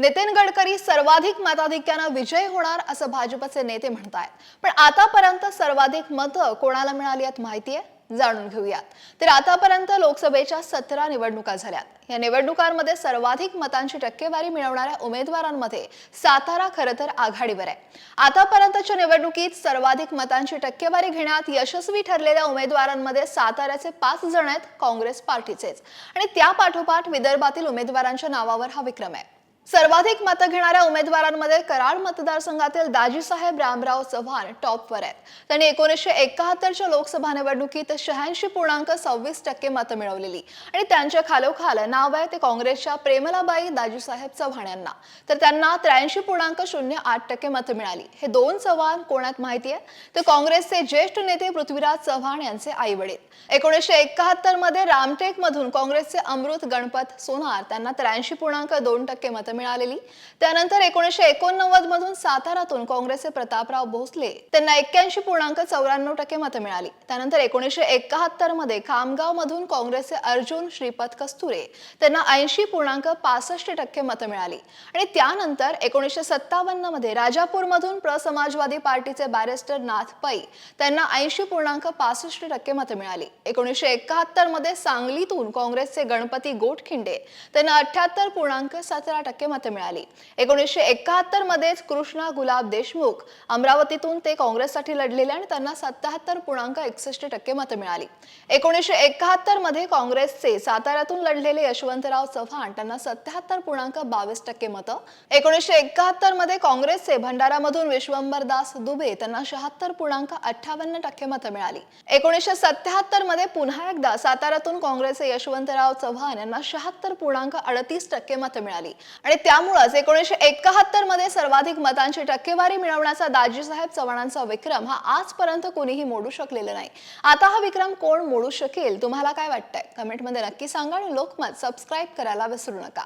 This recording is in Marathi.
नितीन गडकरी सर्वाधिक मताधिक्यानं विजय होणार असं भाजपचे नेते म्हणतायत. पण आतापर्यंत सर्वाधिक मतं कोणाला मिळाली आहेत माहिती आहे जाणून घेऊयात. तर आतापर्यंत लोकसभेच्या सतरा निवडणुका झाल्यात. या निवडणुकांमध्ये सर्वाधिक मतांची टक्केवारी मिळवणाऱ्या उमेदवारांमध्ये सातारा खरं तर आघाडीवर आहे. आतापर्यंतच्या निवडणुकीत सर्वाधिक मतांची टक्केवारी घेण्यात यशस्वी ठरलेल्या उमेदवारांमध्ये साताऱ्याचे पाच जण आहेत काँग्रेस पार्टीचेच. आणि त्या पाठोपाठ विदर्भातील उमेदवारांच्या नावावर हा विक्रम आहे. सर्वाधिक मतं घेणाऱ्या उमेदवारांमध्ये कराड मतदारसंघातील दाजीसाहेब रामराव चव्हाण टॉपवर आहेत. त्यांनी एकोणीसशे एकाहत्तरच्या लोकसभा निवडणुकीत शहाऐंशी पूर्णांक सव्वीस टक्के मतं मिळवलेली. आणि त्यांच्या खालोखाल नाव आहे ते काँग्रेसच्या प्रेमलाबाई दाजीसाहेब चव्हाण यांना. तर त्यांना त्र्याऐंशी पूर्णांक शून्य आठ टक्के मतं मिळाली. हे दोन चव्हाण कोणात माहिती आहे? तर काँग्रेसचे ज्येष्ठ नेते पृथ्वीराज चव्हाण यांचे आई वडील एकोणीसशे एकाहत्तरमध्ये रामटेक मधून काँग्रेसचे अमृत गणपत सोनार त्यांना त्र्याऐंशी पूर्णांक दोन टक्के मतं मिळालेली. त्यानंतर एकोणीसशे एकोणनव्वद मधून सातारातून काँग्रेसचे प्रतापराव भोसले त्यांना एक्क्याऐंशी पूर्णांक चौऱ्याण्णव टक्के मतं मिळाली. त्यानंतर एकोणीसशे एकाहत्तरमध्ये खामगाव मधून काँग्रेसचे अर्जुन श्रीपद कस्तुरे त्यांना ऐंशी पूर्णांक पासष्ट टक्के मतं मिळाली. आणि त्यानंतर एकोणीसशे सत्तावन्नमध्ये राजापूर मधून प्रसमाजवादी पार्टीचे बॅरिस्टर नाथ पै त्यांना ऐंशी पूर्णांक पासष्ट टक्के मतं मिळाली. एकोणीसशे एकाहत्तरमध्ये सांगलीतून काँग्रेसचे गणपती गोटखिंडे त्यांना अठ्याहत्तर पूर्णांक सतरा टक्के टक्के मतं मिळाली. एकोणीसशे एकाहत्तर मध्येच कृष्णा गुलाब देशमुख अमरावतीतून ते काँग्रेससाठी लढलेले आणि त्यांना सत्याहत्तर पूर्णांक एकसष्ट टक्के मतं मिळाली. एकोणीसशे एकाहत्तरमध्ये काँग्रेसचे साताऱ्यातून लढलेले यशवंतराव चव्हाण त्यांना सत्याहत्तर पूर्णांक बावीस टक्के मतं. एकोणीसशे एकाहत्तरमध्ये काँग्रेसचे भंडारामधून विश्वंभरदास दुबे त्यांना शहात्तर पूर्णांक अठ्ठावन्न टक्के मतं मिळाली. एकोणीसशे सत्याहत्तरमध्ये पुन्हा एकदा साताऱ्यातून काँग्रेसचे यशवंतराव चव्हाण यांना शहात्तर पूर्णांक अडतीस टक्के मतं मिळाली. आणि त्यामुळेच एकोणीसशे एकाहत्तरमध्ये सर्वाधिक मतांची टक्केवारी मिळवण्याचा दाजीसाहेब चव्हाणांचा विक्रम हा आजपर्यंत कोणीही मोडू शकलेला नाही. आता हा विक्रम कोण मोडू शकेल? तुम्हाला काय वाटतंय? कमेंटमध्ये नक्की सांगा आणि लोकमत सबस्क्राईब करायला विसरू नका.